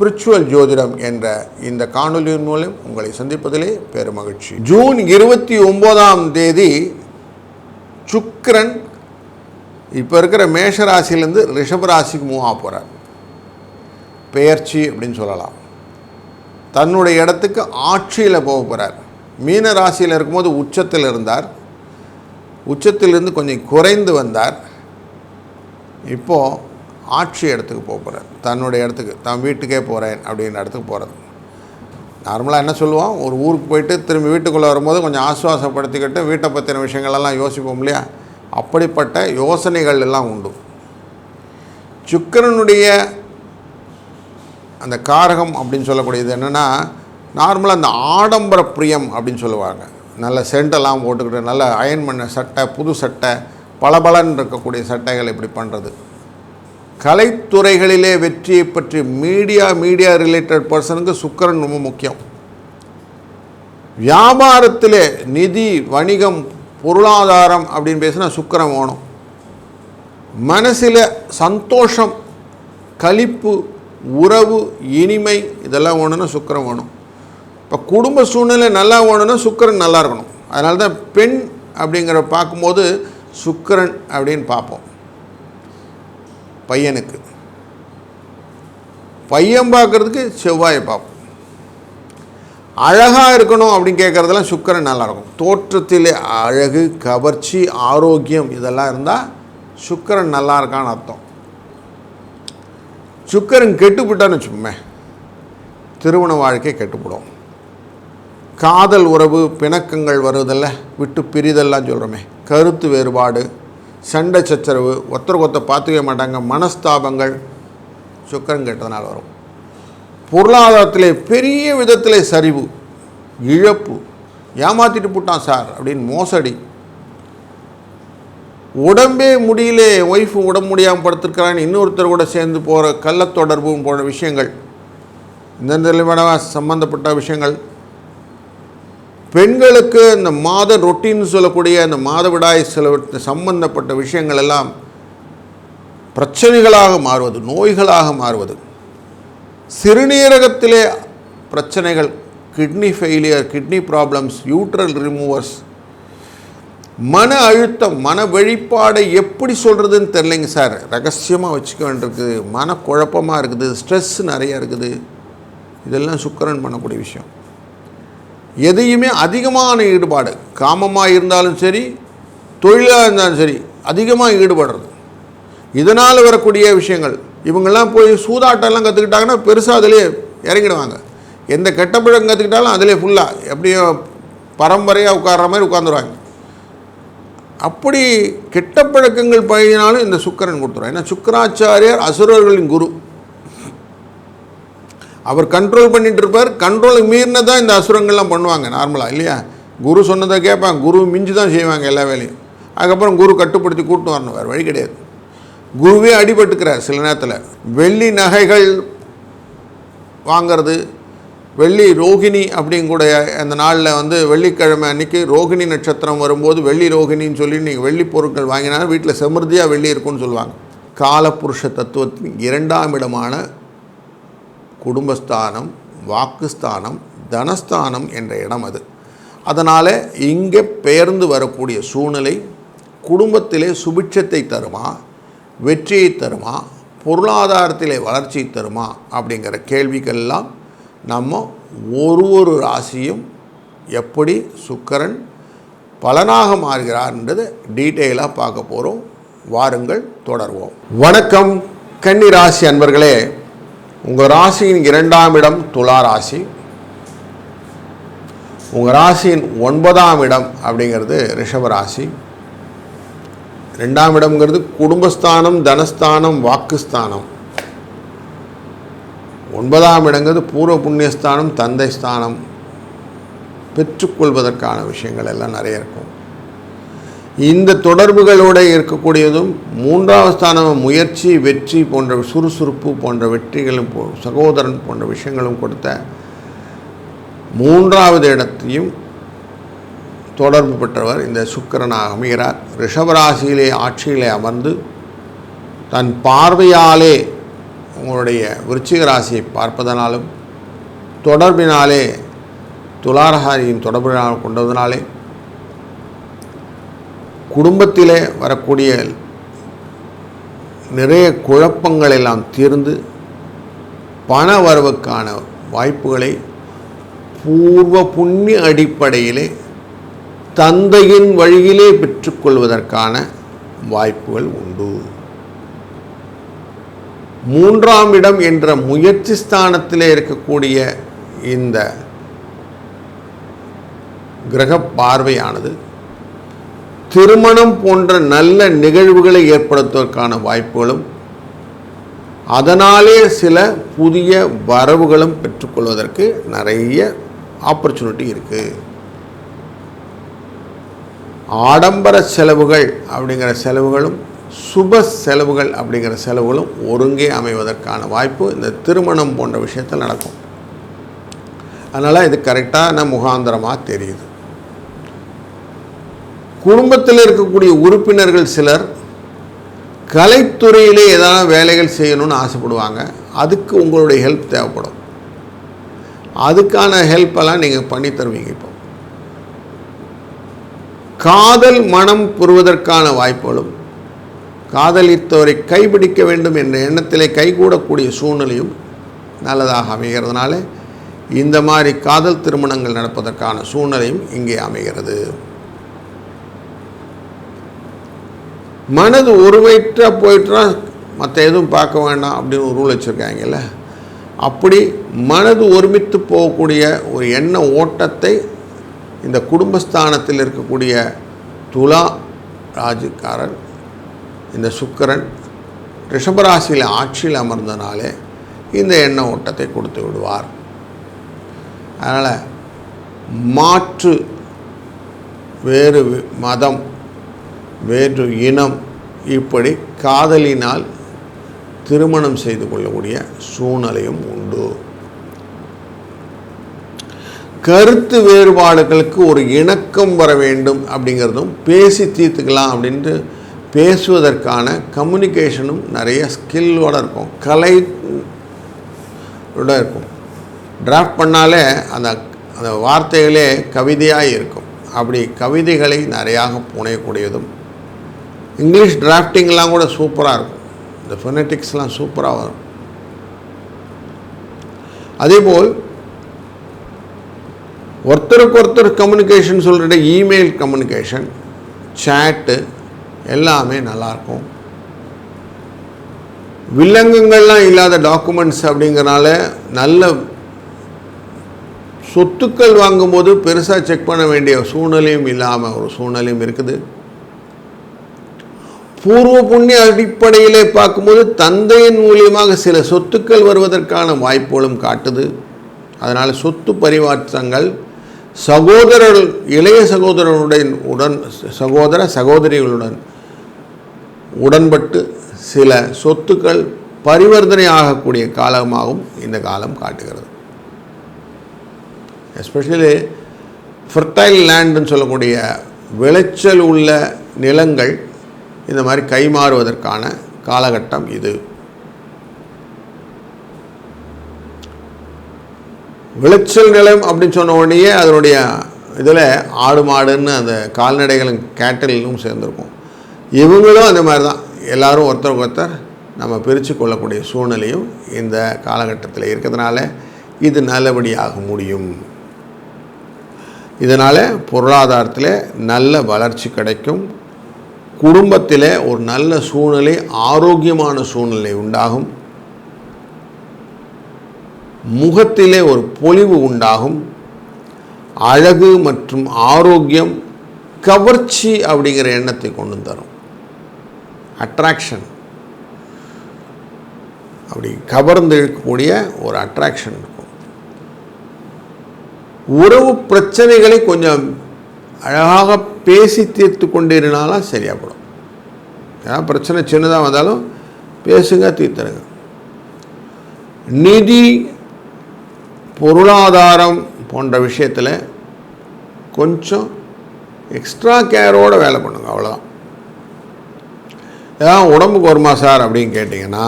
Spiritual ஜோதிடம் என்ற இந்த காணொலியின் மூலம் உங்களை சந்திப்பதிலே பெருமகிழ்ச்சி ஜூன் இருபத்தி ஒன்பதாம் தேதி சுக்கரன் இப்போ இருக்கிற மேஷ ராசியிலேருந்து ரிஷப ராசிக்கு மூவ் ஆக போகிறார் பெயர்ச்சி அப்படின்னு சொல்லலாம். தன்னுடைய இடத்துக்கு ஆட்சியில் போக போகிறார் மீன ராசியில் இருக்கும்போது உச்சத்தில் இருந்தார். உச்சத்திலிருந்து கொஞ்சம் குறைந்து வந்தார். இப்போது ஆட்சி இடத்துக்கு போக போகிறேன் தன்னுடைய இடத்துக்கு தான் வீட்டுக்கே போகிறேன் அப்படின்ற இடத்துக்கு போகிறது நார்மலாக என்ன சொல்லுவோம் ஒரு ஊருக்கு போயிட்டு திரும்பி வீட்டுக்குள்ளே வரும்போது கொஞ்சம் ஆசுவாசப்படுத்திக்கிட்டு வீட்டை பற்றின விஷயங்களெல்லாம் யோசிப்போம் இல்லையா? அப்படிப்பட்ட யோசனைகள் எல்லாம் உண்டு. சுக்கரனுடைய அந்த காரகம் அப்படின்னு சொல்லக்கூடியது என்னென்னா நார்மலாக அந்த ஆடம்பர பிரியம் அப்படின்னு சொல்லுவாங்க. நல்ல சென்டெல்லாம் போட்டுக்கிட்டு நல்ல அயன் பண்ண சட்டை புது சட்டை பளபளன்னு இருக்கக்கூடிய சட்டைகள் இப்படி பண்ணுறது கலைத்துறைகளிலே வெற்றியை பற்றி மீடியா மீடியா ரிலேட்டட் பர்சனுக்கு சுக்கரன் ரொம்ப முக்கியம். வியாபாரத்திலே நிதி வணிகம் பொருளாதாரம் அப்படின்னு பேசினா சுக்கிரன் வேணும். மனசில் சந்தோஷம் களிப்பு உறவு இனிமை இதெல்லாம் வேணும்னா சுக்கரம் வேணும். இப்போ குடும்ப சூழ்நிலை நல்லா வேணும்னா சுக்கரன் நல்லா இருக்கணும். அதனால தான் பெண் அப்படிங்கிற பார்க்கும்போது சுக்கிரன் அப்படின்னு பார்ப்போம். பையனுக்கு. பையன் பார்க்குறதுக்கு செவ்வாயை பார்ப்போம். அழகாக இருக்கணும் அப்படின்னு கேட்குறதெல்லாம் சுக்கரன் நல்லாயிருக்கும் தோற்றத்திலே அழகு கவர்ச்சி ஆரோக்கியம் இதெல்லாம் இருந்தால் சுக்கரன் நல்லா இருக்கான்னு அர்த்தம். சுக்கரன் கெட்டுப்பிட்டான்னு வச்சுப்போமே திருமண வாழ்க்கை கெட்டுப்படும். காதல் உறவு பிணக்கங்கள் வருவதில்ல விட்டு பிரிதெல்லாம் சொல்கிறோமே கருத்து வேறுபாடு சண்டை சச்சரவு ஒத்தருக்கொத்த ஒருத்தர் பார்த்துக்கவே மாட்டாங்க மனஸ்தாபங்கள் சுக்கரன் கெட்டதனால் வரும். பொருளாதாரத்திலே பெரிய விதத்தில் சரிவு இழப்பு. ஏமாற்றிட்டு போட்டான் சார் அப்படின்னு மோசடி. உடம்பே முடியல ஒய்ஃபு உடம்பு முடியாமல் படுத்திருக்கிறான்னு இன்னொருத்தர் கூட சேர்ந்து போகிற கள்ளத்தொடர்பு போன்ற விஷயங்கள். இந்த நிலைமையான சம்மந்தப்பட்ட விஷயங்கள். பெண்களுக்கு இந்த மாத ரொட்டின்னு சொல்லக்கூடிய அந்த மாதவிடாய் சில சம்பந்தப்பட்ட விஷயங்கள் எல்லாம் பிரச்சனைகளாக மாறுவது நோய்களாக மாறுவது. சிறுநீரகத்திலே பிரச்சனைகள் கிட்னி ஃபெயிலியர் கிட்னி ப்ராப்ளம்ஸ் யூட்ரல் ரிமூவர்ஸ் மன அழுத்தம் மன வெளிப்பாடை எப்படி சொல்கிறதுன்னு தெரிலைங்க சார். ரகசியமாக வச்சுக்க வேண்டியிருக்கு. மன குழப்பமாக இருக்குது. ஸ்ட்ரெஸ் நிறையா இருக்குது. இதெல்லாம் சுக்கரன் பண்ணக்கூடிய விஷயம். எதையுமே அதிகமான ஈடுபாடு காமமாக இருந்தாலும் சரி தொழிலாக இருந்தாலும் சரி அதிகமாக ஈடுபடுறது. இதனால் வரக்கூடிய விஷயங்கள் இவங்கெல்லாம் போய் சூதாட்டம்லாம் கற்றுக்கிட்டாங்கன்னா பெருசாக அதிலே இறங்கிடுவாங்க. எந்த கெட்ட பழக்கம் கற்றுக்கிட்டாலும் அதிலே ஃபுல்லாக எப்படியோ பரம்பரையாக உட்கார்ற மாதிரி உட்காந்துருவாங்க அப்படி கெட்ட பழக்கங்கள் பயினாலும் இந்த சுக்கரன் கொடுத்துருவாங்க ஏன்னா சுக்கராச்சாரியார் அசுரர்களின் குரு. அவர் கண்ட்ரோல் பண்ணிட்டு இருப்பார் மீறின தான் இந்த அசுரங்கள்லாம் பண்ணுவாங்க நார்மலாக இல்லையா? குரு சொன்னதை கேட்பாங்க. குரு மிஞ்சி தான் செய்வாங்க எல்லா வேலையும். அதுக்கப்புறம் குரு கட்டுப்படுத்தி கூட்டு வரணும் வேறு வழி கிடையாது. குருவே அடிபட்டுக்கிறார் சில நேரத்தில். வெள்ளி நகைகள் வாங்கிறது வெள்ளி ரோகிணி அப்படிங்கூடைய அந்த நாளில் வந்து வெள்ளிக்கிழமை அன்றைக்கி ரோகிணி நட்சத்திரம் வரும்போது வெள்ளி ரோகிணின்னு சொல்லி நீங்கள் வெள்ளி பொருட்கள் வாங்கினா வீட்டில் செமிருதியாக வெள்ளி இருக்கும்னு சொல்லுவாங்க. காலப்புருஷ தத்துவத்தின் இரண்டாம் இடமான குடும்பஸ்தானம் வாக்குஸ்தானம் தனஸ்தானம் என்ற இடம் அது. அதனால் இங்கே பெயர்ந்து வரக்கூடிய சூழ்நிலை குடும்பத்திலே சுபிட்சத்தை தருமா வெற்றியை தருமா பொருளாதாரத்திலே வளர்ச்சி தருமா அப்படிங்கிற கேள்விக்கெல்லாம் நம்ம ஒரு ஒரு ராசியும் எப்படி சுக்கரன் பலனாக மாறுகிறார்ன்றது டீட்டெயிலாக பார்க்க போகிறோம் வாருங்கள் தொடர்வோம். வணக்கம் கன்னி ராசி அன்பர்களே. உங்கள் ராசியின் இரண்டாம் இடம் துலா ராசி. உங்கள் ராசியின் ஒன்பதாம் இடம் அப்படிங்கிறது ரிஷப ராசி. ரெண்டாம் இடம்ங்கிறது குடும்பஸ்தானம் தனஸ்தானம் வாக்குஸ்தானம். ஒன்பதாம் இடங்கிறது பூர்வ புண்ணியஸ்தானம் தந்தை ஸ்தானம் பெற்றுக்கொள்வதற்கான விஷயங்கள் எல்லாம் நிறைய இருக்கும். இந்த தொடர்புகளோடு இருக்கக்கூடியதும் மூன்றாவது ஸ்தானம் முயற்சி வெற்றி போன்ற சுறுசுறுப்பு போன்ற வெற்றிகளும் போ சகோதரன் போன்ற விஷயங்களும் கொடுத்த மூன்றாவது இடத்தையும் தொடர்பு பெற்றவர் இந்த சுக்கிரனாக அமைகிறார். ரிஷபராசியிலே ஆட்சியிலே அமர்ந்து தன் பார்வையாலே உங்களுடைய விருச்சிக ராசியை பார்ப்பதனாலும் தொடர்பினாலே துளாரகாரியின் தொடர்பினால் கொண்டதனாலே குடும்பத்திலே வரக்கூடிய நிறைய குழப்பங்கள் எல்லாம் தீர்ந்து பண வரவுக்கான வாய்ப்புகளை பூர்வ புண்ணிய அடிப்படையிலே தந்தையின் வழியிலே பெற்றுக்கொள்வதற்கான வாய்ப்புகள் உண்டு. மூன்றாம் இடம் என்ற முயற்சி ஸ்தானத்திலே இருக்கக்கூடிய இந்த கிரக பார்வையானது திருமணம் போன்ற நல்ல நிகழ்வுகளை ஏற்படுத்துவதற்கான வாய்ப்புகளும் அதனாலே சில புதிய வரவுகளும் பெற்றுக்கொள்வதற்கு நிறைய ஆப்பர்ச்சுனிட்டி இருக்குது ஆடம்பர செலவுகள் அப்படிங்கிற செலவுகளும் சுப செலவுகள் அப்படிங்கிற செலவுகளும் ஒருங்கே அமைவதற்கான வாய்ப்பு இந்த திருமணம் போன்ற விஷயத்தில் நடக்கும். அதனால் இது கரெக்டான முகாந்திரமாக தெரியுது. குடும்பத்தில் இருக்கக்கூடிய உறுப்பினர்கள் சிலர் கலைத்துறையிலே ஏதாவது வேலைகள் செய்யணும்னு ஆசைப்படுவாங்க. அதுக்கு உங்களுடைய ஹெல்ப் தேவைப்படும். அதுக்கான ஹெல்ப்பெல்லாம் நீங்கள் பண்ணி தருவீங்க இப்போ. காதல் மனம் புரிவதற்கான வாய்ப்புகளும் காதலித்தவரை கைபிடிக்க வேண்டும் என்ற எண்ணத்திலே கைகூடக்கூடிய சூழ்நிலையும் நல்லதாக அமைகிறதுனால இந்த மாதிரி காதல் திருமணங்கள் நடப்பதற்கான சூழ்நிலையும் இங்கே அமைகிறது. மனது ஒருமைற்ற போயிட்டுனா மற்ற எதுவும் பார்க்க வேண்டாம் அப்படின்னு ஒரு ரூல் வச்சுருக்காங்கல்ல. அப்படி மனது ஒருமித்து போகக்கூடிய ஒரு எண்ண ஓட்டத்தை இந்த குடும்பஸ்தானத்தில் இருக்கக்கூடிய துலா ராஜுக்காரன் இந்த சுக்கிரன் ரிஷபராசியில் ஆட்சியில் அமர்ந்தனாலே இந்த எண்ண ஓட்டத்தை கொடுத்து விடுவார். அதனால் மாற்று வேறு மதம் வேறு இனம் இப்படி காதலினால் திருமணம் செய்து கொள்ளக்கூடிய சூழ்நிலையும் உண்டு. கருத்து வேறுபாடுகளுக்கு ஒரு இணக்கம் வர வேண்டும் அப்படிங்கிறதும் பேசி தீர்த்துக்கலாம் அப்படின்ட்டு பேசுவதற்கான கம்யூனிகேஷனும் நிறைய ஸ்கில்லோட இருக்கும். கலை இருக்கும். டிராஃப்ட் பண்ணாலே அந்த அந்த வார்த்தைகளே கவிதையாக இருக்கும். அப்படி கவிதைகளை நிறையாக புனையக்கூடியதும் இங்கிலீஷ் டிராஃப்டிங்லாம் கூட சூப்பராக இருக்கும். இந்த ஃபெனட்டிக்ஸ்லாம் சூப்பராக வரும். அதேபோல் ஒருத்தருக்கு ஒருத்தர் கம்யூனிகேஷன் சொல்கிற இமெயில் கம்யூனிகேஷன் சேட்டு எல்லாமே நல்லாயிருக்கும் வில்லங்கங்கள்லாம் இல்லாத டாக்குமெண்ட்ஸ் அப்படிங்கிறனால நல்ல சொத்துக்கள் வாங்கும்போது பெருசாக செக் பண்ண வேண்டிய சூழ்நிலையும் இல்லாமல் ஒரு சூழ்நிலையும் இருக்குது. பூர்வ புண்ணிய அடிப்படையிலே பார்க்கும்போது தந்தையின் மூலியமாக சில சொத்துக்கள் வருவதற்கான வாய்ப்புகளும் காட்டுது. அதனால் சொத்து பரிமாற்றங்கள் சகோதரர் இளைய சகோதரனுடன் உடன் சகோதர சகோதரிகளுடன் உடன்பட்டு சில சொத்துக்கள் பரிவர்த்தனை ஆகக்கூடிய காலமாகவும் இந்த காலம் காட்டுகிறது. எஸ்பெஷலி ஃபர்டைல் லேண்டுன்னு சொல்லக்கூடிய விளைச்சல் உள்ள நிலங்கள் இந்த மாதிரி கைமாறுவதற்கான காலகட்டம் இது. விளைச்சல் நிலம் அப்படின்னு சொன்ன உடனேயே அதனுடைய இதில் ஆடு மாடுன்னு அந்த கால்நடைகளும் கேட்டலும் சேர்ந்துருக்கும். இவங்களும் அந்த மாதிரி தான். எல்லாரும் ஒருத்தருக்கு ஒருத்தர் நம்ம பிரித்து கொள்ளக்கூடிய சூழ்நிலையும் இந்த காலகட்டத்தில் இருக்கிறதுனால இது நல்லபடியாக முடியும். இதனால் பொருளாதாரத்தில் நல்ல வளர்ச்சி கிடைக்கும். குடும்பத்தில் ஒரு நல்ல சூழ்நிலை ஆரோக்கியமான சூழ்நிலை உண்டாகும். முகத்திலே ஒரு பொலிவு உண்டாகும். அழகு மற்றும் ஆரோக்கியம் கவர்ச்சி அப்படிங்கிற எண்ணத்தை கொண்டு தரும். அட்ராக்ஷன் அப்படி கவர்ந்து இழுக்கக்கூடிய ஒரு அட்ராக்ஷன் இருக்கும். உறவு பிரச்சனைகளை கொஞ்சம் அழகாக பேசி தீர்த்து கொண்டிருந்தாலும் சரியாக போடும் ஏன்னா பிரச்சனை சின்னதாக வந்தாலும் பேசுங்க தீர்த்துருங்க. நிதி பொருளாதாரம் போன்ற விஷயத்தில் கொஞ்சம் எக்ஸ்ட்ரா கேரோடு வேலை பண்ணுங்க அவ்வளோதான் ஏதாவது உடம்புக்கு வருமா சார் அப்படின்னு கேட்டிங்கன்னா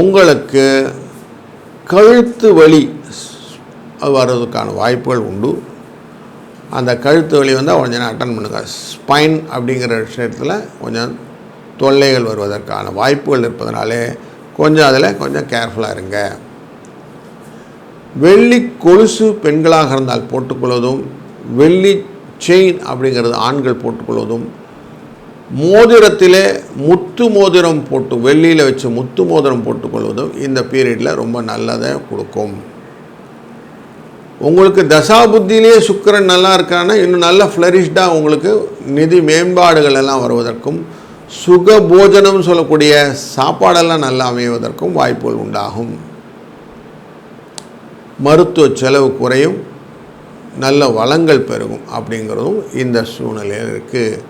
உங்களுக்கு கழுத்து வலி வர்றதுக்கான வாய்ப்புகள் உண்டு. அந்த கழுத்து வலி வந்தால் கொஞ்ச நேரம் அட்டன் பண்ணுங்கள் ஸ்பைன் அப்படிங்கிற விஷயத்தில் கொஞ்சம் தொல்லைகள் வருவதற்கான வாய்ப்புகள் இருப்பதனாலே கொஞ்சம் அதில் கொஞ்சம் கேர்ஃபுல்லாக இருங்க. வெள்ளி கொலுசு பெண்களாக இருந்தால் போட்டுக்கொள்வதும் வெள்ளி செயின் அப்படிங்கிறது ஆண்கள் போட்டுக்கொள்வதும் மோதிரத்திலே முத்து மோதிரம் போட்டு வெள்ளியில் வச்சு முத்து மோதிரம் போட்டுக்கொள்வதும் இந்த பீரியடில் ரொம்ப நல்லதை கொடுக்கும். உங்களுக்கு தசாபுத்தியிலே சுக்கிரன் நல்லா இருக்கான்னா இன்னும் நல்லா ஃப்ளரிஷ்டாக உங்களுக்கு நிதி மேம்பாடுகள் எல்லாம் வருவதற்கும் சுக போஜனம் சொல்லக்கூடிய சாப்பாடெல்லாம் நல்லா அமைவதற்கும் வாய்ப்புகள் உண்டாகும். மருத்துவ செலவு குறையும் நல்ல வளங்கள் பெருகும் அப்படிங்கிறதும் இந்த சூழ்நிலையில் இருக்குது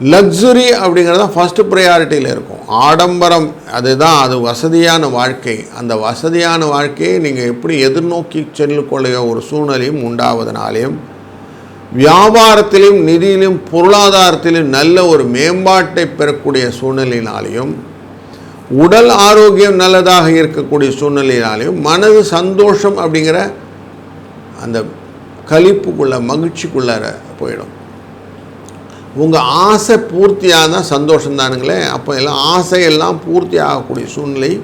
லக்ஸுரி அப்படிங்கிறது தான் ஃபஸ்ட்டு ப்ரையாரிட்டியில் இருக்கும். ஆடம்பரம் அதுதான் அது வசதியான வாழ்க்கை. அந்த வசதியான வாழ்க்கையை நீங்கள் எப்படி எதிர்நோக்கி செல்லக்கூடிய ஒரு சூழ்நிலையும் உண்டாவதனாலையும் வியாபாரத்திலையும் நிதியிலும் பொருளாதாரத்திலும் நல்ல ஒரு மேம்பாட்டை பெறக்கூடிய சூழ்நிலையினாலையும் உடல் ஆரோக்கியம் நல்லதாக இருக்கக்கூடிய சூழ்நிலையினாலையும் மனது சந்தோஷம் அப்படிங்கிற அந்த கழிப்புக்குள்ள மகிழ்ச்சிக்குள்ளார போயிடும். உங்கள் ஆசை பூர்த்தியானால் சந்தோஷம் தானுங்களே அப்போ எல்லாம் ஆசையெல்லாம் பூர்த்தி ஆகக்கூடிய சூழ்நிலை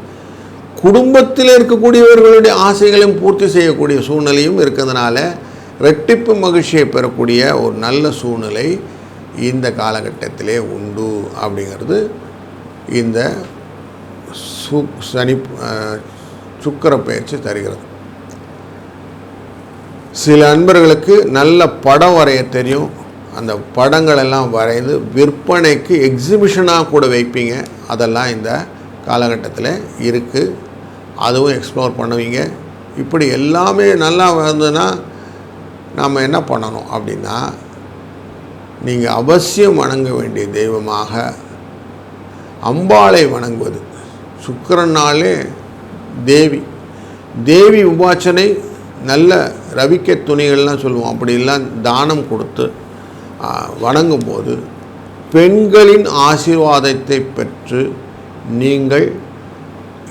குடும்பத்தில் இருக்கக்கூடியவர்களுடைய ஆசைகளையும் பூர்த்தி செய்யக்கூடிய சூழ்நிலையும் இருக்கிறதுனால ரெட்டிப்பு மகிழ்ச்சியை பெறக்கூடிய ஒரு நல்ல சூழ்நிலை இந்த காலகட்டத்திலே உண்டு அப்படிங்கிறது இந்த சு சனி சுக்கர பயிற்சி தருகிறது. சில அன்பர்களுக்கு நல்ல படம் வரைய தெரியும். அந்த படங்கள் எல்லாம் வரைந்து விற்பனைக்கு எக்ஸிபிஷனாக கூட வைப்பீங்க. அதெல்லாம் இந்த காலகட்டத்தில் இருக்குது அதுவும் எக்ஸ்ப்ளோர் பண்ணுவீங்க. இப்படி எல்லாமே நல்லா வந்ததுன்னா நாம் என்ன பண்ணணும் அப்படின்னா நீங்கள் அவசியம் வணங்க வேண்டிய தெய்வமாக அம்பாளை வணங்குவது. சுக்கரனாலே தேவி. தேவி உபாசனை நல்ல ரவிக்க துணிகள்லாம் சொல்லுவோம். அப்படிலாம் தானம் கொடுத்து வணங்கும்போது பெண்களின் ஆசீர்வாதத்தை பெற்று நீங்கள்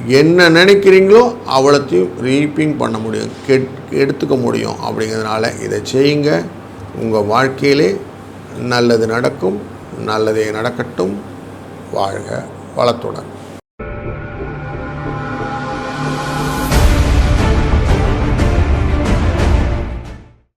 என்ன நினைக்கிறீங்களோ அவ்வளோத்தையும் ரீப்பிங் பண்ண முடியும் கெட் எடுத்துக்க முடியும். அப்படிங்கிறதுனால இதை செய்யுங்க. உங்கள் வாழ்க்கையிலே நல்லது நடக்கும் நல்லதே நடக்கட்டும். வாழ்க வளத்துடன்.